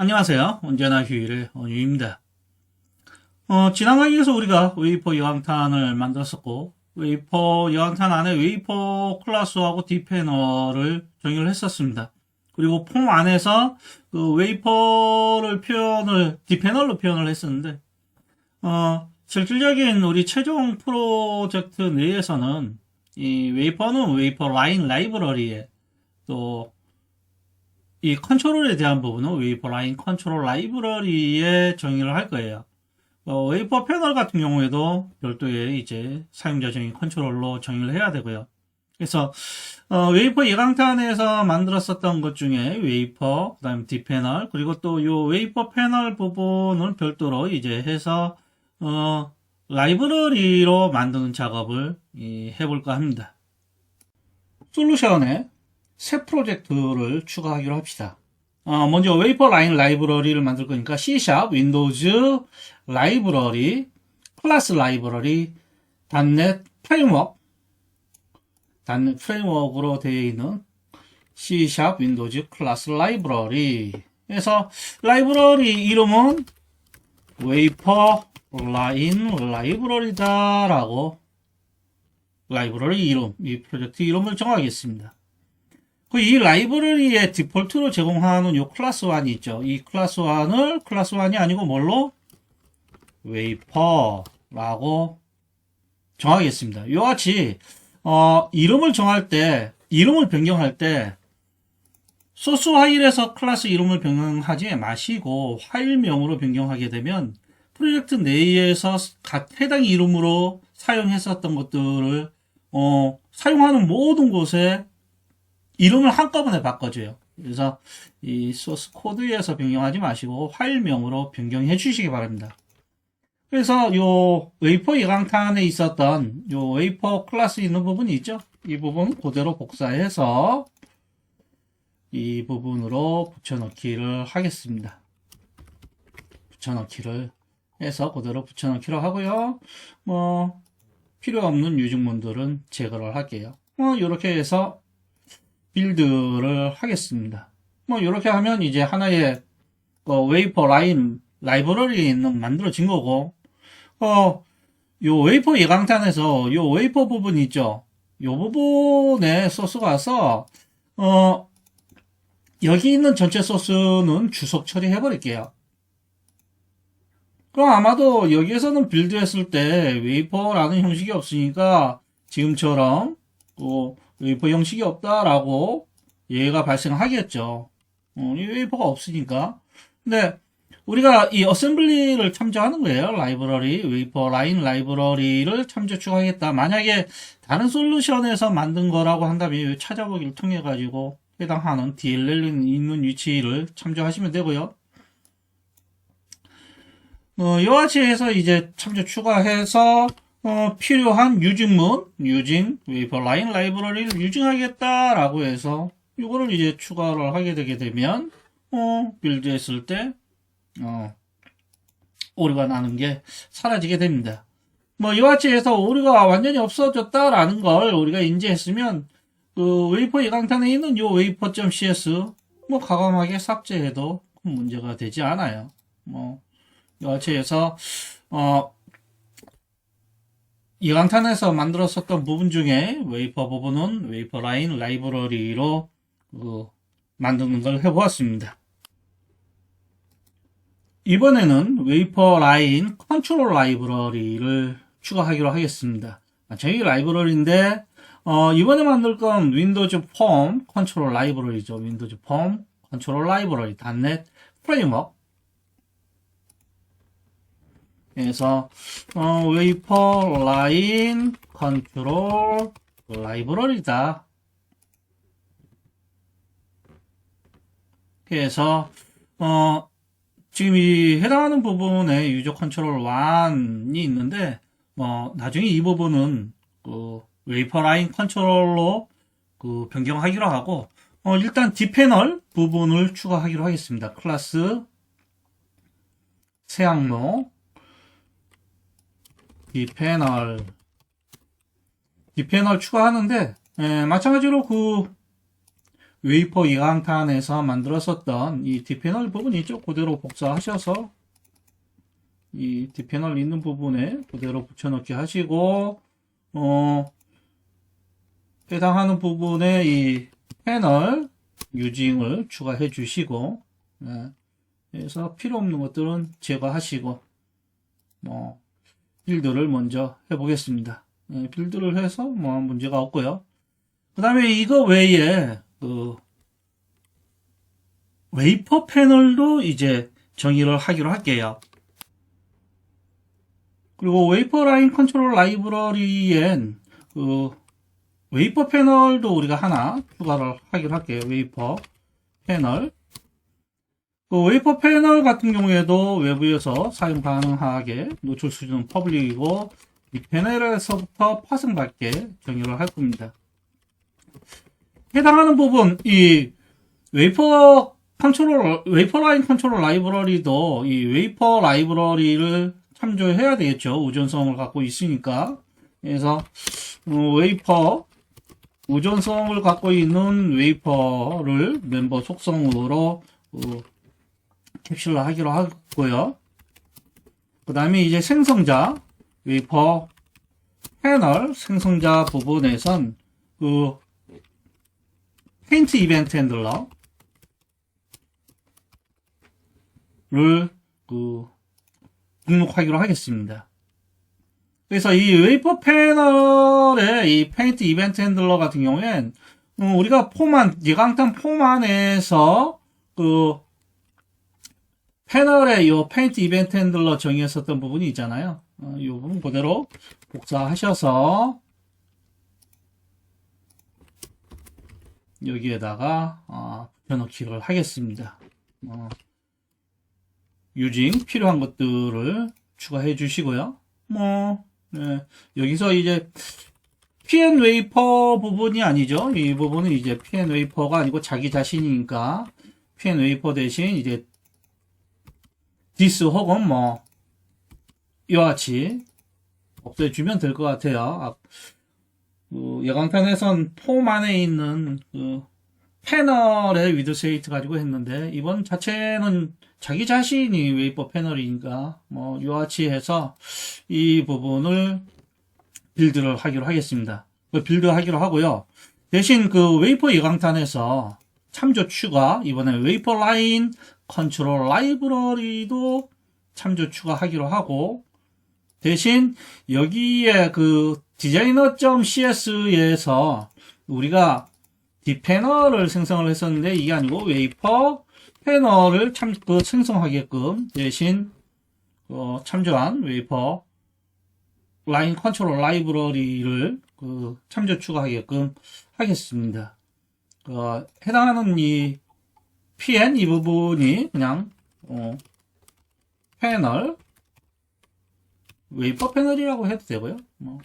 안녕하세요. 언제나 휴일의 원유입니다. 어, 지난 강의에서 우리가 웨이퍼 여왕탄을 만들었었고, 웨이퍼 여왕탄 안에 웨이퍼 클래스하고 디패널을 정의를 했었습니다. 그리고 폼 안에서 그 웨이퍼를 표현을, 디패널로 표현을 했었는데, 어, 실질적인 우리 최종 프로젝트 내에서는 이 웨이퍼는 웨이퍼 라인 라이브러리에 또 이 컨트롤에 대한 부분은 웨이퍼 라인 컨트롤 라이브러리에 정의를 할 거예요. 어, 웨이퍼 패널 같은 경우에도 별도의 이제 사용자 정의 컨트롤로 정의를 해야 되고요. 그래서 어, 웨이퍼 예강탄에서 만들었었던 것 중에 웨이퍼, 그다음 디패널, 그리고 또 요 웨이퍼 패널 부분을 별도로 이제 해서 어, 라이브러리로 만드는 작업을 이, 해볼까 합니다. 솔루션에 새 프로젝트를 추가하기로 합시다. 어, 먼저 웨이퍼 라인 라이브러리를 만들 거니까 C# 윈도우즈 라이브러리 클래스 라이브러리 단넷 프레임워크 단넷 프레임워크로 되어 있는 C# 윈도우즈 클래스 라이브러리 그래서 라이브러리 이름은 웨이퍼 라인 라이브러리다라고 라이브러리 이름, 이 프로젝트 이름을 정하겠습니다. 그이 라이브러리의 디폴트로 제공하는 요 클래스 1이 있죠. 이 클래스 1을 클래스 1이 아니고 뭘로? 웨이퍼라고 정하겠습니다. 이와 같이 어, 이름을 정할 때, 이름을 변경할 때 소스 파일에서 클래스 이름을 변경하지 마시고 파일명으로 변경하게 되면 프로젝트 내에서 각 해당 이름으로 사용했었던 것들을 어, 사용하는 모든 곳에 이름을 한꺼번에 바꿔줘요. 그래서 이 소스 코드에서 변경하지 마시고 파일명으로 변경해 주시기 바랍니다. 그래서 요 웨이퍼 예강탄에 있었던 요 웨이퍼 클래스 있는 부분이 있죠. 이 부분 그대로 복사해서 이 부분으로 붙여넣기를 하겠습니다. 붙여넣기를 해서 그대로 붙여넣기로 하고요. 뭐 필요 없는 유증문들은 제거를 할게요. 뭐 이렇게 해서 빌드를 하겠습니다. 뭐 이렇게 하면 이제 하나의 그 웨이퍼 라인 라이브러리에 있는 만들어진 거고 어, 요 웨이퍼 예강탄에서 요 웨이퍼 부분 있죠. 요 부분에 소스가 와서 어, 여기 있는 전체 소스는 주석 처리해 버릴게요. 그럼 아마도 여기에서는 빌드했을 때 웨이퍼라는 형식이 없으니까 지금처럼 그 웨이퍼 형식이 없다라고 얘가 발생하겠죠. 어, 이 웨이퍼가 없으니까. 근데 우리가 이 어셈블리를 참조하는 거예요. 라이브러리, 웨이퍼 라인 라이브러리를 참조 추가하겠다. 만약에 다른 솔루션에서 만든 거라고 한다면 찾아보기를 통해 가지고 해당하는 DLL 있는 위치를 참조하시면 되고요. 어, 이와 같이 해서 이제 참조 추가해서 어, 필요한 유증문, 유징, 웨이퍼 라인 라이브러리를 유증하겠다라고 해서 이거를 이제 추가를 하게 되게 되면 어, 빌드 했을 때 어, 오류가 나는 게 사라지게 됩니다. 뭐 이와 같이 해서 오류가 완전히 없어졌다라는 걸 우리가 인지했으면 그 웨이퍼 예강탄에 있는 요 웨이퍼.cs 뭐 과감하게 삭제해도 큰 문제가 되지 않아요. 뭐 해서 어 이강탄에서 만들었었던 부분 중에 웨이퍼 부분은 웨이퍼 라인 라이브러리로 그 만드는 걸 해보았습니다. 이번에는 웨이퍼 라인 컨트롤 라이브러리를 추가하기로 하겠습니다. 저희 라이브러리인데 어, 이번에 만들 건 윈도우즈 폼 컨트롤 라이브러리죠. 윈도우즈 폼 컨트롤 라이브러리 단넷 프레임워크 그래서 어, 웨이퍼 라인 컨트롤 라이브러리다. 그래서 어, 지금 이 해당하는 부분에 유저 컨트롤 1이 있는데 뭐 나중에 이 부분은 그 웨이퍼 라인 컨트롤로 그 변경하기로 하고 어, 일단 디패널 부분을 추가하기로 하겠습니다. 클래스 새 항목 디패널 디패널 추가하는데 에, 마찬가지로 그 웨이퍼 예강탄에서 만들었었던 이 디패널 부분이 있죠. 그대로 복사하셔서 이 디패널 있는 부분에 그대로 붙여넣기 하시고 어 해당하는 부분에 이 패널 유징을 추가해 주시고 예. 그래서 필요 없는 것들은 제거하시고 뭐 빌드를 먼저 해보겠습니다. 예, 빌드를 해서 뭐 문제가 없고요. 그 다음에 이거 외에 그 웨이퍼 패널도 이제 정의를 하기로 할게요. 그리고 웨이퍼 라인 컨트롤 라이브러리엔 그 웨이퍼 패널도 우리가 하나 추가를 하기로 할게요. 웨이퍼 패널. 그 웨이퍼 패널 같은 경우에도 외부에서 사용 가능하게 노출 수준은 퍼블릭이고 이 패널에서부터 파생받게 정의를 할 겁니다. 해당하는 부분 이 웨이퍼 컨트롤 웨이퍼 라인 컨트롤 라이브러리도 이 웨이퍼 라이브러리를 참조해야 되겠죠. 우전성을 갖고 있으니까. 그래서 어, 웨이퍼 우전성을 갖고 있는 웨이퍼를 멤버 속성으로 어, 캡슐러 하기로 하고요. 그 다음에 이제 생성자 웨이퍼 패널 생성자 부분에선 그 페인트 이벤트 핸들러를 그 등록하기로 하겠습니다. 그래서 이 웨이퍼 패널의 이 페인트 이벤트 핸들러 같은 경우엔 어, 우리가 폼 안 예강탄 폼 안에서 그 패널에 이 페인트 이벤트 핸들러 정의했었던 부분이 있잖아요. 어, 이 부분 그대로 복사하셔서 여기에다가 어, 붙여넣기를 하겠습니다. 어, 유징 필요한 것들을 추가해 주시고요. 뭐 네, 여기서 이제 PN 웨이퍼 부분이 아니죠. 이 부분은 이제 PN 웨이퍼가 아니고 자기 자신이니까 PN 웨이퍼 대신 이제 디스 혹은 뭐 이와 같이 없애주면 될 것 같아요. 아, 그 예광편에선 폼 안에 있는 그 패널의 위드 세이트 가지고 했는데 이번 자체는 자기 자신이 웨이퍼 패널이니까 뭐 이와 같이 해서 이 부분을 빌드를 하기로 하겠습니다. 그 빌드 하기로 하고요. 대신 그 웨이퍼 예광탄에서 참조 추가 이번에 웨이퍼 라인 컨트롤 라이브러리도 참조 추가하기로 하고 대신 여기에 그 디자이너.cs에서 우리가 디패널을 생성을 했었는데 이게 아니고 웨이퍼 패널을 참, 그 생성하게끔 대신 어, 참조한 웨이퍼 라인 컨트롤 라이브러리를 그 참조 추가하게끔 하겠습니다. 어, 해당하는 이 PN 이 부분이 그냥 어, 패널 웨이퍼 패널이라고 해도 되고요. 뭐.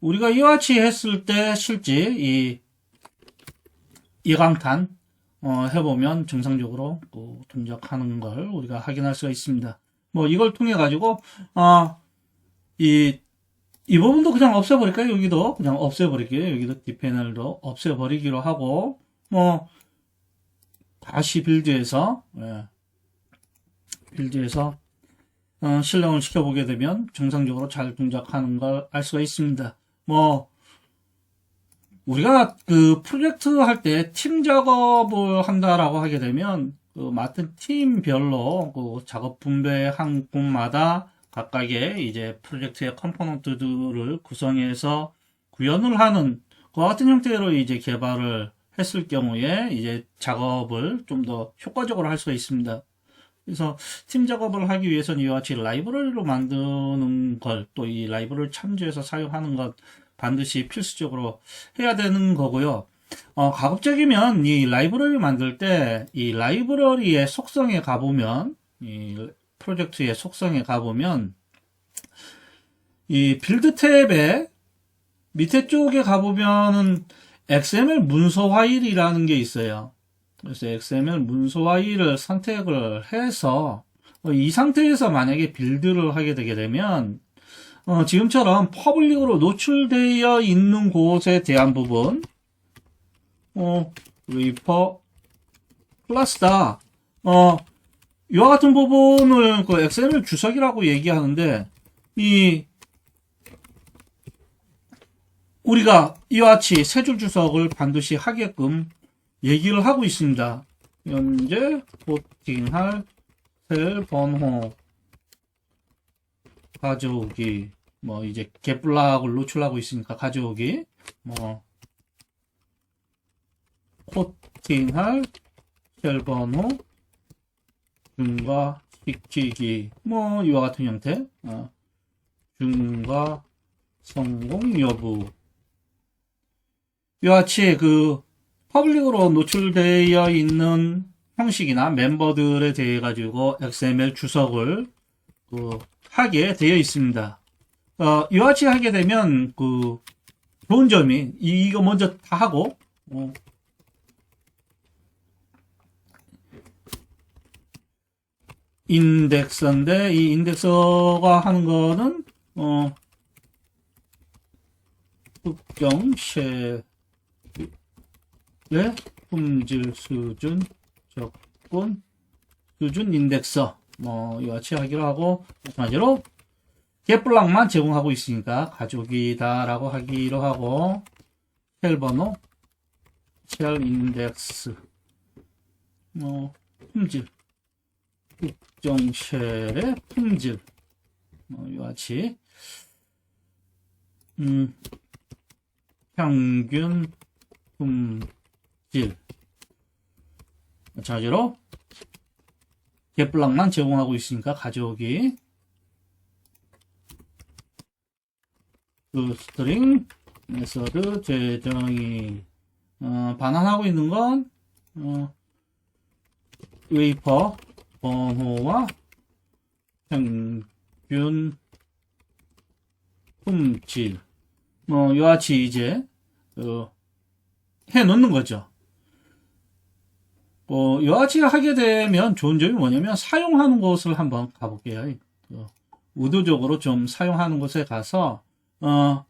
우리가 이와 같이 했을 때 실제 이 이강탄 어, 해보면 정상적으로 그 동작하는 걸 우리가 확인할 수가 있습니다. 뭐 이걸 통해 가지고 어, 이, 이 부분도 그냥 없애버릴까요? 여기도 그냥 없애버릴게요. 여기도 디패널도 없애버리기로 하고 뭐 다시 빌드해서 예, 빌드해서 어, 실행을 시켜보게 되면 정상적으로 잘 동작하는 걸 알 수가 있습니다. 뭐 우리가 그 프로젝트 할 때 팀 작업을 한다라고 하게 되면 그 맡은 팀별로 그 작업 분배한 곳마다 각각의 이제 프로젝트의 컴포넌트들을 구성해서 구현을 하는 그 같은 형태로 이제 개발을 했을 경우에 이제 작업을 좀 더 효과적으로 할 수가 있습니다. 그래서 팀 작업을 하기 위해서는 이와 같이 라이브러리로 만드는 걸 또 이 라이브러리를 참조해서 사용하는 것 반드시 필수적으로 해야 되는 거고요. 어, 가급적이면 이 라이브러리 만들 때 이 라이브러리의 속성에 가보면 이 프로젝트의 속성에 가보면 이 빌드 탭에 밑에 쪽에 가보면은 XML 문서 파일이라는 게 있어요. 그래서 XML 문서 파일을 선택을 해서 어, 이 상태에서 만약에 빌드를 하게 되게 되면 어, 지금처럼 퍼블릭으로 노출되어 있는 곳에 대한 부분 어, 웨이퍼 클래스다. 어, 이와 같은 부분을 그 XML 주석이라고 얘기하는데, 이, 우리가 이와 같이 세 줄 주석을 반드시 하게끔 얘기를 하고 있습니다. 현재 코팅할 셀 번호 가져오기 뭐 이제 겟블락을 노출하고 있으니까 가져오기 뭐 코팅할 셀 번호 중과 시키기. 뭐 이와 같은 형태. 어, 중과 성공 여부. 이와 같이 그 퍼블릭으로 노출되어 있는 형식이나 멤버들에 대해 가지고 XML 주석을 그 하게 되어 있습니다. 어, 이와 같이 하게 되면 그 좋은 점이 이- 이거 먼저 다 하고 어, 인덱서인데 이 인덱서가 하는 거는 어 특정 쉐의 품질 수준 접근 수준 인덱서. 뭐 이와 하기로 하고 마찬가지로 겟블락만 제공하고 있으니까 가족이다라고 하기로 하고 셀 번호 셀 인덱스 뭐 품질 특정 쉘의 품질. 뭐 이와 같이 음 평균 품질. 마찬가지로 겟블락만 제공하고 있으니까 가져오기. 그 스트링 메서드 재정의 어, 반환하고 있는 건 어, 웨이퍼 번호와 평균 품질 뭐 이와 같이 이제 어, 해 놓는 거죠. 어, 이와 같이 하게 되면 좋은 점이 뭐냐면 사용하는 곳을 한번 가볼게요. 어, 의도적으로 좀 사용하는 곳에 가서 어,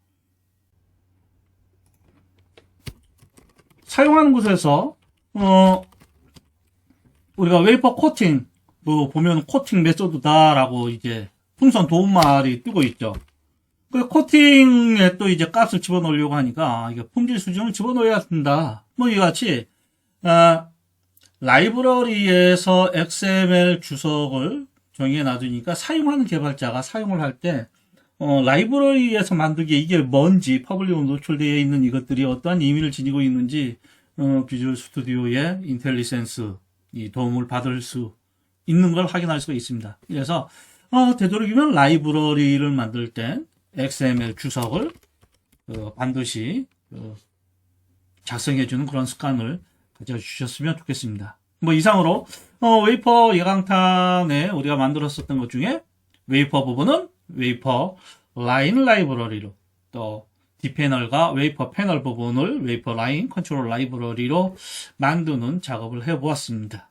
사용하는 곳에서 어, 우리가 웨이퍼 코팅 그 보면 코팅 메소드다라고 이제 풍선 도움말이 뜨고 있죠. 그 코팅에 또 이제 값을 집어넣으려고 하니까 아, 이게 품질 수준을 집어넣어야 된다. 뭐 이와 같이 아, 라이브러리에서 XML 주석을 정의해 놔두니까 사용하는 개발자가 사용을 할때 어, 라이브러리에서 만들기에 이게 뭔지 퍼블릭으로 노출되어 있는 이것들이 어떠한 의미를 지니고 있는지 어, 비주얼 스튜디오의 인텔리센스 이 도움을 받을 수 있는 걸 확인할 수가 있습니다. 그래서 어, 되도록이면 라이브러리를 만들 땐 XML 주석을 어, 반드시 어, 작성해주는 그런 습관을 가져주셨으면 좋겠습니다. 뭐 이상으로 어, 웨이퍼 예강탄에 우리가 만들었었던 것 중에 웨이퍼 부분은 웨이퍼 라인 라이브러리로 또 디패널과 웨이퍼 패널 부분을 웨이퍼 라인 컨트롤 라이브러리로 만드는 작업을 해보았습니다.